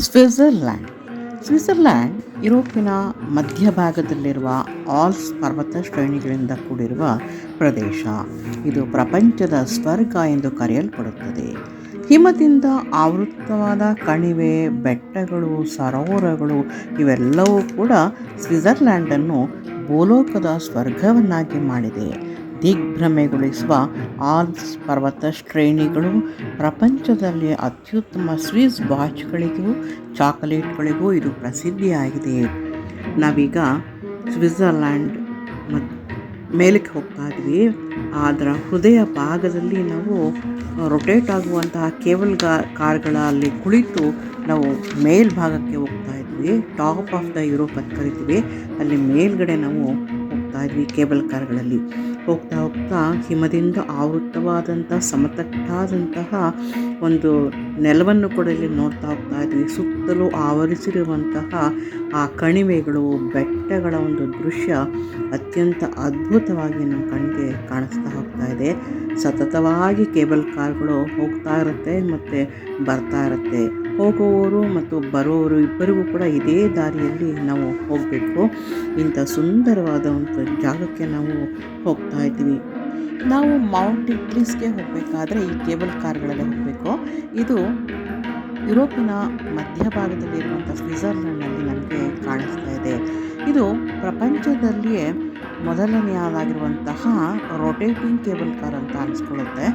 Switzerland. Switzerland ಯುರೋಪಿನ ಮಧ್ಯಭಾಗದಲ್ಲಿರುವ ಆಲ್ಸ್ ಪರ್ವತ ಶ್ರೇಣಿಗಳಿಂದ ಕೂಡಿರುವ ಪ್ರದೇಶ. ಇದು ಪ್ರಪಂಚದ ಸ್ವರ್ಗ ಎಂದು ಕರೆಯಲ್ಪಡುತ್ತದೆ. ಹಿಮದಿಂದ ಆವೃತವಾದ ಕಣಿವೆ, ಬೆಟ್ಟಗಳು, ಸರೋವರಗಳು ಇವೆಲ್ಲವೂ ಕೂಡ ಸ್ವಿಟ್ಜರ್ಲ್ಯಾಂಡನ್ನು ಭೂಲೋಕದ ಸ್ವರ್ಗವನ್ನಾಗಿ ಮಾಡಿದೆ. ದಿಗ್ಭ್ರಮೆಗೊಳಿಸುವ ಆಲ್ಪ್ಸ್ ಪರ್ವತ ಶ್ರೇಣಿಗಳು ಪ್ರಪಂಚದಲ್ಲಿ ಅತ್ಯುತ್ತಮ ಸ್ವಿಸ್ ವಾಚ್ಗಳಿಗೂ ಚಾಕಲೇಟ್ಗಳಿಗೂ ಇದು ಪ್ರಸಿದ್ಧಿಯಾಗಿದೆ. ನಾವೀಗ ಸ್ವಿಟ್ಜರ್ಲ್ಯಾಂಡ್ ಮೇಲಕ್ಕೆ ಹೋಗ್ತಾ ಇದ್ವಿ. ಅದರ ಹೃದಯ ಭಾಗದಲ್ಲಿ ನಾವು ರೊಟೇಟ್ ಆಗುವಂತಹ ಕೇಬಲ್ ಗಾ, ಕಾರ್ಗಳಲ್ಲಿ ಕುಳಿತು ನಾವು ಮೇಲ್ಭಾಗಕ್ಕೆ ಹೋಗ್ತಾ ಇದ್ವಿ. ಟಾಪ್ ಆಫ್ ದ ಯುರೋಪ್ ಅಂತ ಕರಿತೀವಿ. ಅಲ್ಲಿ ಮೇಲ್ಗಡೆ ನಾವು ಹೋಗ್ತಾ ಇದ್ವಿ ಕೇಬಲ್ ಕಾರ್ಗಳಲ್ಲಿ. ಹೋಗ್ತಾ ಹೋಗ್ತಾ ಹಿಮದಿಂದ ಆವೃತವಾದಂಥ ಸಮತಟ್ಟಾದಂತಹ ಒಂದು ನೆಲವನ್ನು ಕೂಡ ಇಲ್ಲಿ ನೋಡ್ತಾ ಹೋಗ್ತಾ ಇದ್ವಿ ಸುತ್ತಲೂ ಆವರಿಸಿರುವಂತಹ ಆ ಕಣಿವೆಗಳು, ಬೆಟ್ಟಗಳ ಒಂದು ದೃಶ್ಯ ಅತ್ಯಂತ ಅದ್ಭುತವಾಗಿ ನಮ್ಮ ಕಣ್ಣಿಗೆ ಕಾಣಿಸ್ತಾ ಹೋಗ್ತಾ ಇದೆ. ಸತತವಾಗಿ ಕೇಬಲ್ ಕಾರ್ಗಳು ಹೋಗ್ತಾ ಇರುತ್ತೆ ಮತ್ತು ಬರ್ತಾ ಇರುತ್ತೆ. ಹೋಗುವವರು ಮತ್ತು ಬರುವವರು ಇಬ್ಬರಿಗೂ ಕೂಡ ಇದೇ ದಾರಿಯಲ್ಲಿ ನಾವು ಹೋಗಬೇಕು. ಇಂಥ ಸುಂದರವಾದ ಒಂದು ಜಾಗಕ್ಕೆ ನಾವು ಹೋಗ್ತಾ ಇದ್ದೀವಿ ನಾವು ಮೌಂಟ್ ಇಟ್ಲಿಸ್ಗೆ ಹೋಗಬೇಕಾದ್ರೆ ಈ ಕೇಬಲ್ ಕಾರ್ಗಳಲ್ಲೇ ಹೋಗಬೇಕು. ಇದು ಯುರೋಪಿನ ಮಧ್ಯಭಾಗದಲ್ಲಿರುವಂಥ ಸ್ವಿಟ್ಜರ್ಲೆಂಡ್ನಲ್ಲಿ ನಮಗೆ ಕಾಣಿಸ್ತಾ ಇದೆ. ಇದು ಪ್ರಪಂಚದಲ್ಲಿಯೇ ಮೊದಲನೆಯದಾಗಿರುವಂತಹ ರೊಟೇಟಿಂಗ್ ಕೇಬಲ್ ಕಾರ್ ಅಂತ ಅನಿಸ್ಕೊಳ್ಳುತ್ತೆ.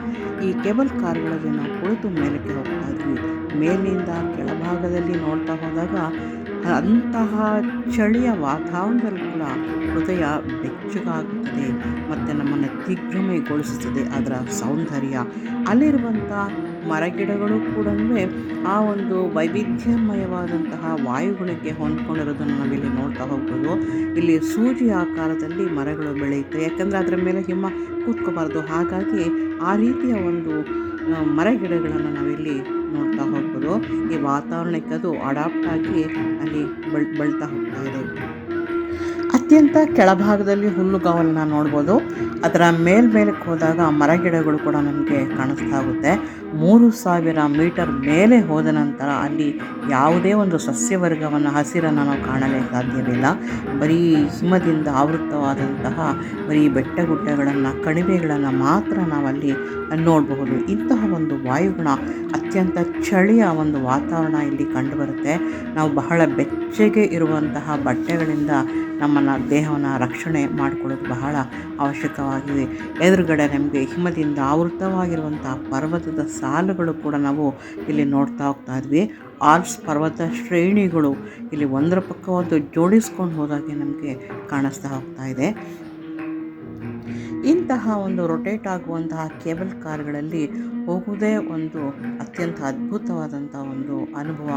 ಈ ಕೇಬಲ್ ಕಾರ್ಗಳಲ್ಲಿ ನಾವು ಕುಳಿತು ಮೇಲಕ್ಕೆ ಹೋಗ್ತಾ ಇದ್ವಿ. ಮೇಲಿನಿಂದ ಕೆಳಭಾಗದಲ್ಲಿ ನೋಡ್ತಾ ಹೋದಾಗ ಅಂತಹ ಚಳಿಯ ವಾತಾವರಣದಲ್ಲಿ ಕೂಡ ಹೃದಯ ಬೆಚ್ಚಗಾಗುತ್ತದೆ, ಮತ್ತು ನಮ್ಮನ್ನು ದಿಗ್ಭ್ರಮೆಗೊಳಿಸುತ್ತದೆ, ಅದರ ಸೌಂದರ್ಯ. ಅಲ್ಲಿರುವಂಥ ಮರಗಿಡಗಳು ಕೂಡ ಆ ಒಂದು ವೈವಿಧ್ಯಮಯವಾದಂತಹ ವಾಯುಗುಣಕ್ಕೆ ಹೊಂದ್ಕೊಂಡಿರೋದನ್ನು ನಾವಿಲ್ಲಿ ನೋಡ್ತಾ ಹೋಗ್ಬೋದು. ಇಲ್ಲಿ ಸೂಜಿ ಆಕಾರದಲ್ಲಿ ಮರಗಳು ಬೆಳೆಯುತ್ತೆ. ಯಾಕಂದರೆ ಅದರ ಮೇಲೆ ಹಿಮ ಕೂತ್ಕೋಬಾರ್ದು. ಹಾಗಾಗಿ ಆ ರೀತಿಯ ಒಂದು ಮರಗಿಡಗಳನ್ನು ನಾವಿಲ್ಲಿ ನೋಡ್ತಾ ಹೋಗ್ಬೋದು. ಈ ವಾತಾವರಣಕ್ಕೆ ಅದು ಅಡಾಪ್ಟ್ ಆಗಿ ಅಲ್ಲಿ ಬೆಳ್ ಬೆಳ್ತಾ ಹೋಗ್ತಾ ಇದೆ. ಅತ್ಯಂತ ಕೆಳಭಾಗದಲ್ಲಿ ಹುಲ್ಲುಗಾವಲನ್ನ ನೋಡ್ಬೋದು. ಅದರ ಮೇಲ್ಮೇಲಕ್ಕೆ ಹೋದಾಗ ಮರಗಿಡಗಳು ಕೂಡ ನಮಗೆ ಕಾಣಿಸ್ತಾ ಆಗುತ್ತೆ. ಮೂರು ಸಾವಿರ ಮೀಟರ್ ಮೇಲೆ ಹೋದ ನಂತರ ಅಲ್ಲಿ ಯಾವುದೇ ಒಂದು ಸಸ್ಯವರ್ಗವನ್ನು, ಹಸಿರನ್ನು ನಾವು ಕಾಣಲೇ ಸಾಧ್ಯವಿಲ್ಲ. ಬರೀ ಹಿಮದಿಂದ ಆವೃತವಾದಂತಹ ಬರೀ ಬೆಟ್ಟ ಗುಡ್ಡಗಳನ್ನು ಕಣಿವೆಗಳನ್ನು ಮಾತ್ರ ನಾವಲ್ಲಿ ನೋಡಬಹುದು. ಇಂತಹ ಒಂದು ವಾಯುಗುಣ ಅತ್ಯಂತ ಚಳಿಯ ಒಂದು ವಾತಾವರಣ ಇಲ್ಲಿ ಕಂಡುಬರುತ್ತೆ ನಾವು ಬಹಳ ಬೆಚ್ಚಗೆ ಇರುವಂತಹ ಬಟ್ಟೆಗಳಿಂದ ನಮ್ಮನ್ನು ದೇಹವನ್ನು ರಕ್ಷಣೆ ಮಾಡಿಕೊಳ್ಳೋದು ಬಹಳ ಅವಶ್ಯಕವಾಗಿದೆ. ಎದುರುಗಡೆ ನಮಗೆ ಹಿಮದಿಂದ ಆವೃತವಾಗಿರುವಂತಹ ಪರ್ವತದ ಸಾಲುಗಳು ಕೂಡ ನಾವು ಇಲ್ಲಿ ನೋಡ್ತಾ ಹೋಗ್ತಾ ಇದ್ವಿ. ಆಲ್ಪ್ಸ್ ಪರ್ವತ ಶ್ರೇಣಿಗಳು ಇಲ್ಲಿ ಒಂದರ ಪಕ್ಕ ಒಂದು ಜೋಡಿಸ್ಕೊಂಡು ಹೋದಾಗೆ ನಮಗೆ ಕಾಣಿಸ್ತಾ ಹೋಗ್ತಾ ಇದೆ. ಇಂತಹ ಒಂದು ರೊಟೇಟ್ ಆಗುವಂತಹ ಕೇಬಲ್ ಕಾರ್ಗಳಲ್ಲಿ ಹೋಗುವುದೇ ಒಂದು ಅತ್ಯಂತ ಅದ್ಭುತವಾದಂಥ ಒಂದು ಅನುಭವ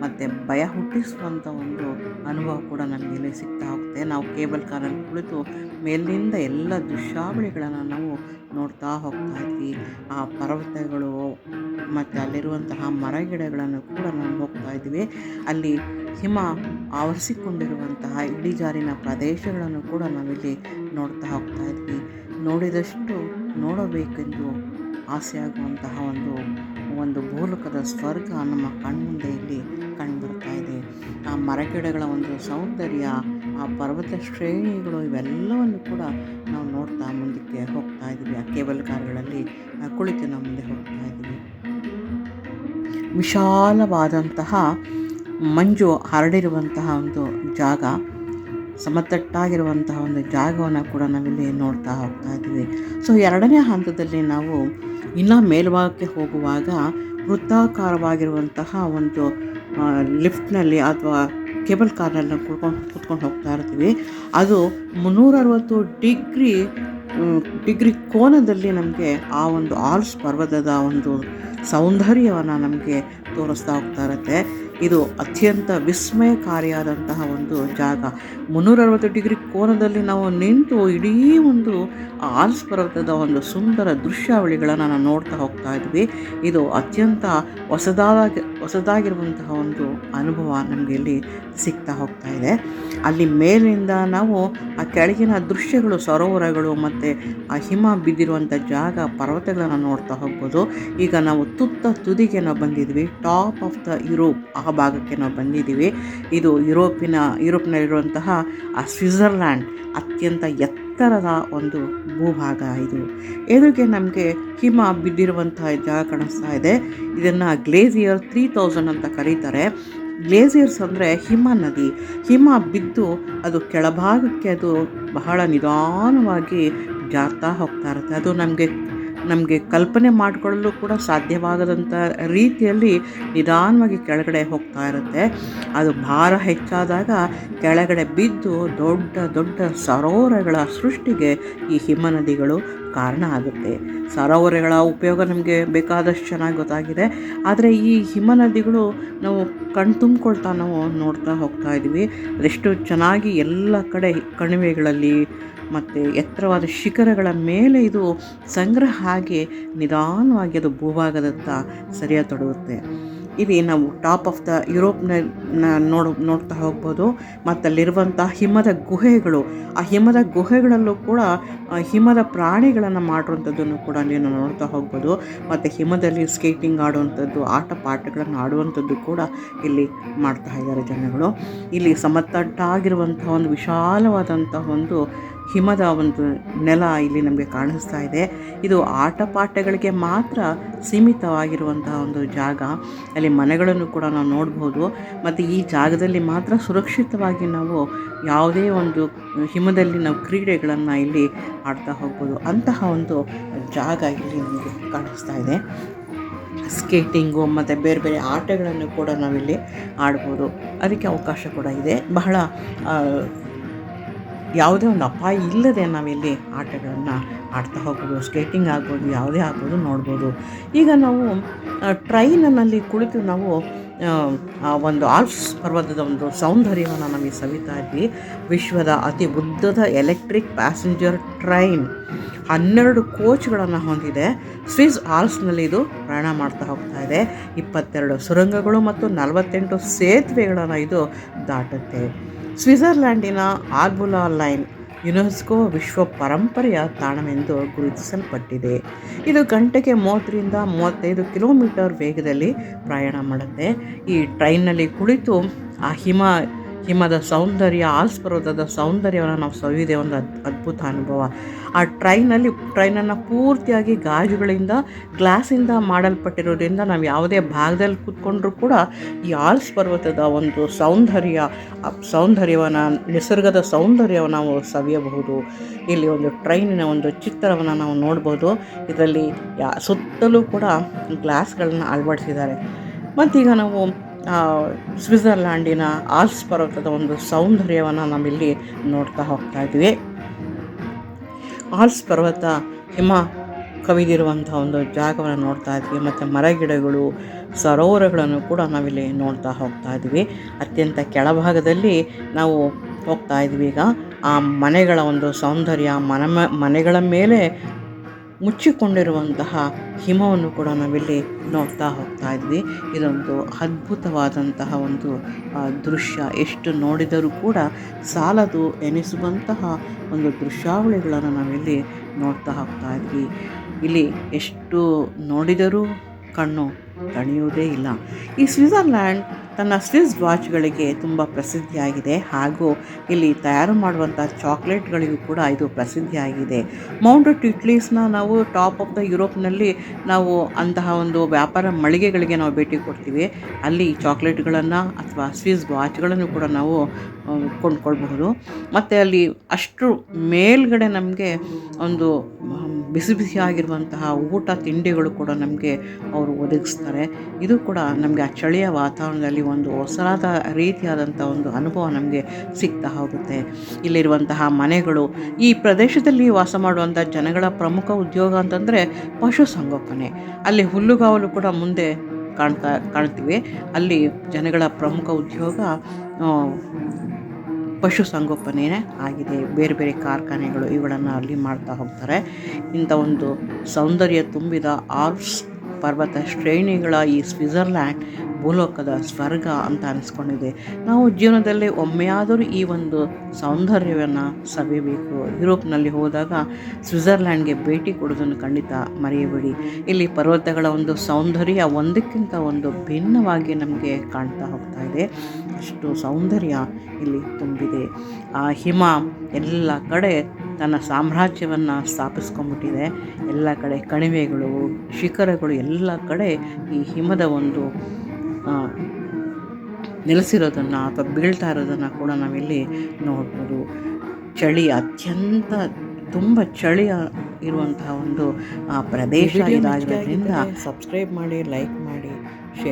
ಮತ್ತು ಭಯ ಹುಟ್ಟಿಸುವಂಥ ಒಂದು ಅನುಭವ ಕೂಡ ನಮಗೆ ಇಲ್ಲಿ ಸಿಗ್ತಾ ಹೋಗುತ್ತೆ. ನಾವು ಕೇಬಲ್ ಕಾರಲ್ಲಿ ಕುಳಿತು ಮೇಲಿನಿಂದ ಎಲ್ಲ ದೃಶ್ಯಾವಳಿಗಳನ್ನು ನಾವು ನೋಡ್ತಾ ಹೋಗ್ತಾ ಇದ್ವಿ. ಆ ಪರ್ವತಗಳು ಮತ್ತು ಅಲ್ಲಿರುವಂತಹ ಮರಗಿಡಗಳನ್ನು ಕೂಡ ನಾವು ಹೋಗ್ತಾ ಇದ್ವಿ. ಅಲ್ಲಿ ಹಿಮ ಆವರಿಸಿಕೊಂಡಿರುವಂತಹ ಇಳಿಜಾರಿನ ಪ್ರದೇಶಗಳನ್ನು ಕೂಡ ನಾವಿಲ್ಲಿ ನೋಡ್ತಾ ಹೋಗ್ತಾ ಇದ್ವಿ. ನೋಡಿದಷ್ಟು ನೋಡಬೇಕೆಂದು ಆಸೆಯಾಗುವಂತಹ ಒಂದು ಒಂದು ಭೂಲೋಕದ ಸ್ವರ್ಗ ನಮ್ಮ ಕಣ್ಮುಂದೆ ಇಲ್ಲಿ ಕಂಡುಬರ್ತಾ ಇದೆ. ಆ ಮರಗಿಡಗಳ ಒಂದು ಸೌಂದರ್ಯ, ಆ ಪರ್ವತ ಶ್ರೇಣಿಗಳು ಇವೆಲ್ಲವನ್ನು ಕೂಡ ನಾವು ನೋಡ್ತಾ ಮುಂದಕ್ಕೆ ಹೋಗ್ತಾ ಇದ್ದೀವಿ. ಆ ಕೇಬಲ್ ಕಾರ್ಗಳಲ್ಲಿ ಕುಳಿತು ನಾವು ಮುಂದೆ ಹೋಗ್ತಾ ಇದ್ದೀವಿ. ವಿಶಾಲವಾದಂತಹ ಮಂಜು ಹರಡಿರುವಂತಹ ಒಂದು ಜಾಗ, ಸಮತಟ್ಟಾಗಿರುವಂತಹ ಒಂದು ಜಾಗವನ್ನು ಕೂಡ ನಾವಿಲ್ಲಿ ನೋಡ್ತಾ ಹೋಗ್ತಾ ಇದ್ದೀವಿ. ಸೊ ಎರಡನೇ ಹಂತದಲ್ಲಿ ನಾವು ಇನ್ನೂ ಮೇಲ್ಭಾಗಕ್ಕೆ ಹೋಗುವಾಗ ವೃತ್ತಾಕಾರವಾಗಿರುವಂತಹ ಒಂದು ಲಿಫ್ಟ್ನಲ್ಲಿ ಅಥವಾ ಕೇಬಲ್ ಕಾರ್ನಲ್ಲಿ ಕುಡ್ಕೊಂಡು ಕೂತ್ಕೊಂಡು ಹೋಗ್ತಾ ಇರ್ತೀವಿ. ಅದು ಮುನ್ನೂರ ಅರವತ್ತು ಡಿಗ್ರಿ ಡಿಗ್ರಿ ಕೋನದಲ್ಲಿ ನಮಗೆ ಆ ಒಂದು ಆಲ್ಸ್ ಪರ್ವತದ ಒಂದು ಸೌಂದರ್ಯವನ್ನು ನಮಗೆ ತೋರಿಸ್ತಾ ಹೋಗ್ತಾ ಇರುತ್ತೆ. ಇದು ಅತ್ಯಂತ ವಿಸ್ಮಯಕಾರಿಯಾದಂತಹ ಒಂದು ಜಾಗ. ಮುನ್ನೂರ ಅರವತ್ತು ಡಿಗ್ರಿ ಕೋನದಲ್ಲಿ ನಾವು ನಿಂತು ಇಡೀ ಒಂದು ಆಲ್ಸ್ ಪರ್ವತದ ಒಂದು ಸುಂದರ ದೃಶ್ಯಾವಳಿಗಳನ್ನು ನಾವು ನೋಡ್ತಾ ಹೋಗ್ತಾ ಇದ್ವಿ. ಇದು ಅತ್ಯಂತ ಹೊಸದಾಗಿ, ಹೊಸದಾಗಿರುವಂತಹ ಒಂದು ಅನುಭವ ನಮಗೆ ಇಲ್ಲಿ ಸಿಗ್ತಾ ಹೋಗ್ತಾ ಇದೆ. ಅಲ್ಲಿ ಮೇಲಿಂದ ನಾವು ಆ ಕೆಳಗಿನ ದೃಶ್ಯಗಳು, ಸರೋವರಗಳು ಮತ್ತು ಆ ಹಿಮ ಬಿದ್ದಿರುವಂಥ ಜಾಗ, ಪರ್ವತಗಳನ್ನು ನೋಡ್ತಾ ಹೋಗ್ಬೋದು. ಈಗ ನಾವು ತುತ್ತ ತುದಿಗೆ ನಾವು ಬಂದಿದ್ವಿ. ಟಾಪ್ ಆಫ್ ದ ಯುರೋಪ್ ಆ ಭಾಗಕ್ಕೆ ನಾವು ಬಂದಿದ್ದೀವಿ. ಇದು ಯುರೋಪಿನ, ಯುರೋಪ್ನಲ್ಲಿರುವಂತಹ, ಆ ಸ್ವಿಟ್ಜರ್ಲ್ಯಾಂಡ್ ಅತ್ಯಂತ ಎತ್ತರದ ಒಂದು ಭೂಭಾಗ ಇದು. ಎದುರಿಗೆ ನಮಗೆ ಹಿಮ ಬಿದ್ದಿರುವಂತಹ ಜಾಗ ಕಾಣಿಸ್ತಾ ಇದೆ. ಇದನ್ನು ಗ್ಲೇಸಿಯರ್ ತ್ರೀ ತೌಸಂಡ್ ಅಂತ ಕರೀತಾರೆ. ಗ್ಲೇಸಿಯರ್ಸ್ ಅಂದರೆ ಹಿಮ ನದಿ. ಹಿಮ ಬಿದ್ದು ಅದು ಕೆಳಭಾಗಕ್ಕೆ ಅದು ಬಹಳ ನಿಧಾನವಾಗಿ ಜಾರ್ತಾ ಹೋಗ್ತಾ ಇರುತ್ತೆ. ಅದು ನಮಗೆ ನಮಗೆ ಕಲ್ಪನೆ ಮಾಡಿಕೊಳ್ಳಲು ಕೂಡ ಸಾಧ್ಯವಾಗದಂಥ ರೀತಿಯಲ್ಲಿ ನಿಧಾನವಾಗಿ ಕೆಳಗಡೆ ಹೋಗ್ತಾ ಇರುತ್ತೆ. ಅದು ಭಾರ ಹೆಚ್ಚಾದಾಗ ಕೆಳಗಡೆ ಬಿದ್ದು ದೊಡ್ಡ ದೊಡ್ಡ ಸರೋವರಗಳ ಸೃಷ್ಟಿಗೆ ಈ ಹಿಮ ನದಿಗಳು ಕಾರಣ ಆಗುತ್ತೆ. ಸರೋವರಗಳ ಉಪಯೋಗ ನಮಗೆ ಬೇಕಾದಷ್ಟು ಚೆನ್ನಾಗಿ ಗೊತ್ತಾಗಿದೆ. ಆದರೆ ಈ ಹಿಮ ನದಿಗಳು ನಾವು ಕಣ್ತುಂಬ್ಕೊಳ್ತಾ ನಾವು ನೋಡ್ತಾ ಹೋಗ್ತಾ ಇದ್ದೀವಿ. ಅದೆಷ್ಟು ಚೆನ್ನಾಗಿ ಎಲ್ಲ ಕಡೆ ಕಣಿವೆಗಳಲ್ಲಿ ಮತ್ತು ಎತ್ತರವಾದ ಶಿಖರಗಳ ಮೇಲೆ ಇದು ಸಂಗ್ರಹ ಆಗಿ ನಿಧಾನವಾಗಿ ಅದು ಭೂಭಾಗದತ್ತ ಸರಿಯತೊಡಗುತ್ತೆ ಇಲ್ಲಿ ನಾವು ಟಾಪ್ ಆಫ್ ದ ಯುರೋಪ್ನ ನೋಡ್ ನೋಡ್ತಾ ಹೋಗ್ಬೋದು. ಮತ್ತು ಅಲ್ಲಿರುವಂಥ ಹಿಮದ ಗುಹೆಗಳು, ಆ ಹಿಮದ ಗುಹೆಗಳಲ್ಲೂ ಕೂಡ ಹಿಮದ ಪ್ರಾಣಿಗಳನ್ನು ಮಾಡಿರುವಂಥದ್ದನ್ನು ಕೂಡ ನೀವು ನೋಡ್ತಾ ಹೋಗ್ಬೋದು. ಮತ್ತು ಹಿಮದಲ್ಲಿ ಸ್ಕೇಟಿಂಗ್ ಆಡುವಂಥದ್ದು ಆಟ ಪಾಠಗಳನ್ನು ಆಡುವಂಥದ್ದು ಕೂಡ ಇಲ್ಲಿ ಮಾಡ್ತಾ ಇದ್ದಾರೆ ಜನಗಳು. ಇಲ್ಲಿ ಸಮತಟ್ಟಾಗಿರುವಂಥ ಒಂದು ವಿಶಾಲವಾದಂಥ ಒಂದು ಹಿಮದ ಒಂದು ನೆಲ ಇಲ್ಲಿ ನಮಗೆ ಕಾಣಿಸ್ತಾ ಇದೆ. ಇದು ಆಟ ಪಾಠಗಳಿಗೆ ಮಾತ್ರ ಸೀಮಿತವಾಗಿರುವಂತಹ ಒಂದು ಜಾಗ. ಅಲ್ಲಿ ಮನೆಗಳನ್ನು ಕೂಡ ನಾವು ನೋಡ್ಬೋದು. ಮತ್ತು ಈ ಜಾಗದಲ್ಲಿ ಮಾತ್ರ ಸುರಕ್ಷಿತವಾಗಿ ನಾವು ಯಾವುದೇ ಒಂದು ಹಿಮದಲ್ಲಿ ನಾವು ಕ್ರೀಡೆಗಳನ್ನು ಇಲ್ಲಿ ಆಡ್ತಾ ಹೋಗ್ಬೋದು. ಅಂತಹ ಒಂದು ಜಾಗ ಇಲ್ಲಿ ನಮಗೆ ಕಾಣಿಸ್ತಾ ಇದೆ. ಸ್ಕೇಟಿಂಗು ಮತ್ತು ಬೇರೆ ಬೇರೆ ಆಟಗಳನ್ನು ಕೂಡ ನಾವಿಲ್ಲಿ ಆಡ್ಬೋದು. ಅದಕ್ಕೆ ಅವಕಾಶ ಕೂಡ ಇದೆ. ಬಹಳ ಯಾವುದೇ ಒಂದು ಅಪಾಯ ಇಲ್ಲದೆ ನಾವಿಲ್ಲಿ ಆಟಗಳನ್ನು ಆಡ್ತಾ ಹೋಗ್ಬೋದು ಸ್ಕೇಟಿಂಗ್ ಆಗ್ಬೋದು ಯಾವುದೇ ಆಗ್ಬೋದು ನೋಡ್ಬೋದು. ಈಗ ನಾವು ಟ್ರೈನಿನಲ್ಲಿ ಕುಳಿತು ನಾವು ಆ, ಒಂದು ಆಲ್ಪ್ಸ್ ಪರ್ವತದ ಒಂದು ಸೌಂದರ್ಯವನ್ನು ನಮಗೆ ಸವಿತಾ ಇದ್ವಿ. ವಿಶ್ವದ ಅತಿ ಉದ್ದದ ಎಲೆಕ್ಟ್ರಿಕ್ ಪ್ಯಾಸೆಂಜರ್ ಟ್ರೈನ್ ಹನ್ನೆರಡು ಕೋಚ್ಗಳನ್ನು ಹೊಂದಿದೆ. ಸ್ವಿಸ್ ಆಲ್ಪ್ಸ್ನಲ್ಲಿ ಇದು ಪ್ರಯಾಣ ಮಾಡ್ತಾ ಹೋಗ್ತಾ ಇದೆ. ಇಪ್ಪತ್ತೆರಡು ಸುರಂಗಗಳು ಮತ್ತು ನಲವತ್ತೆಂಟು ಸೇತುವೆಗಳನ್ನು ಇದು ದಾಟುತ್ತೆ. ಸ್ವಿಟ್ಜರ್ಲ್ಯಾಂಡಿನ ಆಲ್ಬುಲಾ ಲೈನ್ ಯುನೆಸ್ಕೋ ವಿಶ್ವ ಪರಂಪರೆಯ ತಾಣವೆಂದು ಗುರುತಿಸಲ್ಪಟ್ಟಿದೆ. ಇದು ಗಂಟೆಗೆ ಮೂವತ್ತರಿಂದ ಮೂವತ್ತೈದು ಕಿಲೋಮೀಟರ್ ವೇಗದಲ್ಲಿ ಪ್ರಯಾಣ ಮಾಡುತ್ತೆ. ಈ ಟ್ರೈನ್ನಲ್ಲಿ ಕುಳಿತು ಆ ಹಿಮ ಹಿಮದ ಸೌಂದರ್ಯ ಆಲ್ಸ್ ಪರ್ವತದ ಸೌಂದರ್ಯವನ್ನು ನಾವು ಸವಿದೆ ಒಂದು ಅದ್, ಅದ್ಭುತ ಅನುಭವ. ಆ ಟ್ರೈನಲ್ಲಿ, ಟ್ರೈನನ್ನು ಪೂರ್ತಿಯಾಗಿ ಗಾಜುಗಳಿಂದ, ಗ್ಲಾಸಿಂದ ಮಾಡಲ್ಪಟ್ಟಿರೋದ್ರಿಂದ ನಾವು ಯಾವುದೇ ಭಾಗದಲ್ಲಿ ಕೂತ್ಕೊಂಡ್ರೂ ಕೂಡ ಈ ಆಲ್ಸ್ ಪರ್ವತದ ಒಂದು ಸೌಂದರ್ಯ ಸೌಂದರ್ಯವನ್ನು, ನಿಸರ್ಗದ ಸೌಂದರ್ಯವನ್ನು ನಾವು ಸವಿಯಬಹುದು. ಇಲ್ಲಿ ಒಂದು ಟ್ರೈನಿನ ಒಂದು ಚಿತ್ರವನ್ನು ನಾವು ನೋಡ್ಬೋದು. ಇದರಲ್ಲಿ ಯಾ, ಸುತ್ತಲೂ ಕೂಡ ಗ್ಲಾಸ್ಗಳನ್ನು ಅಳವಡಿಸಿದ್ದಾರೆ. ಮತ್ತೀಗ ನಾವು ಆ, ಸ್ವಿಟ್ಜರ್ಲ್ಯಾಂಡಿನ ಆಲ್ಸ್ ಪರ್ವತದ ಒಂದು ಸೌಂದರ್ಯವನ್ನು ನಾವಿಲ್ಲಿ ನೋಡ್ತಾ ಹೋಗ್ತಾ ಇದ್ವಿ ಆಲ್ಸ್ ಪರ್ವತ ಹಿಮ ಕವಿದಿರುವಂಥ ಒಂದು ಜಾಗವನ್ನು ನೋಡ್ತಾ ಇದ್ವಿ ಮತ್ತು ಮರಗಿಡಗಳು ಸರೋವರಗಳನ್ನು ಕೂಡ ನಾವಿಲ್ಲಿ ನೋಡ್ತಾ ಹೋಗ್ತಾ ಇದ್ವಿ ಅತ್ಯಂತ ಕೆಳಭಾಗದಲ್ಲಿ ನಾವು ಹೋಗ್ತಾ ಇದ್ವಿ ಈಗ. ಆ ಮನೆಗಳ ಒಂದು ಸೌಂದರ್ಯ ಮನ ಮನೆಗಳ ಮೇಲೆ ಮುಚ್ಚಿಕೊಂಡಿರುವಂತಹ ಹಿಮವನ್ನು ಕೂಡ ನಾವಿಲ್ಲಿ ನೋಡ್ತಾ ಹೋಗ್ತಾ ಇದ್ವಿ. ಇದೊಂದು ಅದ್ಭುತವಾದಂತಹ ಒಂದು ದೃಶ್ಯ. ಎಷ್ಟು ನೋಡಿದರೂ ಕೂಡ ಸಾಲದು ಎನಿಸುವಂತಹ ಒಂದು ದೃಶ್ಯಾವಳಿಗಳನ್ನು ನಾವಿಲ್ಲಿ ನೋಡ್ತಾ ಹೋಗ್ತಾ ಇದ್ವಿ. ಇಲ್ಲಿ ಎಷ್ಟು ನೋಡಿದರೂ ಕಣ್ಣು ತಣಿಯುವುದೇ ಇಲ್ಲ. ಈ ಸ್ವಿಟ್ಜರ್ಲ್ಯಾಂಡ್ ತನ್ನ ಸ್ವಿಸ್ ವಾಚ್ಗಳಿಗೆ ತುಂಬ ಪ್ರಸಿದ್ಧಿಯಾಗಿದೆ. ಹಾಗೂ ಇಲ್ಲಿ ತಯಾರು ಮಾಡುವಂಥ ಚಾಕ್ಲೇಟ್ಗಳಿಗೂ ಕೂಡ ಇದು ಪ್ರಸಿದ್ಧಿಯಾಗಿದೆ. ಮೌಂಟ್ ಟಿಟ್ಲೀಸ್ನ ನಾವು ಟಾಪ್ ಆಫ್ ದ ಯುರೋಪ್ನಲ್ಲಿ ನಾವು ಅಂತಹ ಒಂದು ವ್ಯಾಪಾರ ಮಳಿಗೆಗಳಿಗೆ ನಾವು ಭೇಟಿ ಕೊಡ್ತೀವಿ. ಅಲ್ಲಿ ಚಾಕ್ಲೇಟ್ಗಳನ್ನು ಅಥವಾ ಸ್ವಿಸ್ ವಾಚ್ಗಳನ್ನು ಕೂಡ ನಾವು ಕೊಂಡ್ಕೊಳ್ಬಹುದು. ಮತ್ತು ಅಲ್ಲಿ ಅಷ್ಟು ಮೇಲ್ಗಡೆ ನಮಗೆ ಒಂದು ಬಿಸಿ ಬಿಸಿಯಾಗಿರುವಂತಹ ಊಟ ತಿಂಡಿಗಳು ಕೂಡ ನಮಗೆ ಅವರು ಒದಗಿಸ್ತಾರೆ. ಇದು ಕೂಡ ನಮಗೆ ಆ ಚಳಿಯ ವಾತಾವರಣದಲ್ಲಿ ಒಂದು ಹೊಸದಾದ ರೀತಿಯಾದಂಥ ಒಂದು ಅನುಭವ ನಮಗೆ ಸಿಗ್ತಾ ಹೋಗುತ್ತೆ. ಇಲ್ಲಿರುವಂತಹ ಮನೆಗಳು, ಈ ಪ್ರದೇಶದಲ್ಲಿ ವಾಸ ಮಾಡುವಂಥ ಜನಗಳ ಪ್ರಮುಖ ಉದ್ಯೋಗ ಅಂತಂದರೆ ಪಶುಸಂಗೋಪನೆ ಅಲ್ಲಿ ಹುಲ್ಲುಗಾವಲು ಕೂಡ ಮುಂದೆ ಕಾಣ್ತಾ, ಕಾಣ್ತೀವಿ. ಅಲ್ಲಿ ಜನಗಳ ಪ್ರಮುಖ ಉದ್ಯೋಗ ಪಶುಸಂಗೋಪನೆಯೇ ಪಶುಸಂಗೋಪನೆ ಆಗಿದೆ. ಬೇರೆ ಬೇರೆ ಕಾರ್ಖಾನೆಗಳು ಇವುಗಳನ್ನು ಅಲ್ಲಿ ಮಾಡ್ತಾ ಹೋಗ್ತಾರೆ. ಇಂಥ ಒಂದು ಸೌಂದರ್ಯ ತುಂಬಿದ ಆಲ್ಪ್ಸ್ ಪರ್ವತ ಶ್ರೇಣಿಗಳ ಈ ಸ್ವಿಟ್ಜರ್ಲ್ಯಾಂಡ್ ಭೂಲೋಕದ ಸ್ವರ್ಗ ಅಂತ ಅನಿಸ್ಕೊಂಡಿದೆ. ನಾವು ಜೀವನದಲ್ಲಿ ಒಮ್ಮೆಯಾದರೂ ಈ ಒಂದು ಸೌಂದರ್ಯವನ್ನು ಸವಿಬೇಕು ಯುರೋಪ್ನಲ್ಲಿ ಹೋದಾಗ ಸ್ವಿಟ್ಜರ್ಲ್ಯಾಂಡ್ಗೆ ಭೇಟಿ ಕೊಡೋದನ್ನು ಖಂಡಿತ ಮರೆಯಬೇಡಿ. ಇಲ್ಲಿ ಪರ್ವತಗಳ ಒಂದು ಸೌಂದರ್ಯ ಒಂದಕ್ಕಿಂತ ಒಂದು ಭಿನ್ನವಾಗಿ ನಮಗೆ ಕಾಣ್ತಾ ಹೋಗ್ತಾ ಇದೆ. ಅಷ್ಟು ಸೌಂದರ್ಯ ಇಲ್ಲಿ ತುಂಬಿದೆ. ಆ ಹಿಮ ಎಲ್ಲ ಕಡೆ ತನ್ನ ಸಾಮ್ರಾಜ್ಯವನ್ನು ಸ್ಥಾಪಿಸ್ಕೊಂಡ್ಬಿಟ್ಟಿದೆ. ಎಲ್ಲ ಕಡೆ ಕಣಿವೆಗಳು ಶಿಖರಗಳು ಎಲ್ಲ ಕಡೆ ಈ ಹಿಮದ ಒಂದು ನೆಲೆಸಿರೋದನ್ನು ಅಥವಾ ಬೀಳ್ತಾ ಇರೋದನ್ನು ಕೂಡ ನಾವಿಲ್ಲಿ ನೋಡ್ಬೋದು. ಚಳಿ ಅತ್ಯಂತ ತುಂಬ ಚಳಿ ಇರುವಂತಹ ಒಂದು ಪ್ರದೇಶ ಇದಾಗಿರೋದ್ರಿಂದ ಸಬ್ಸ್ಕ್ರೈಬ್ ಮಾಡಿ ಲೈಕ್ ಮಾಡಿ ಶೇರ್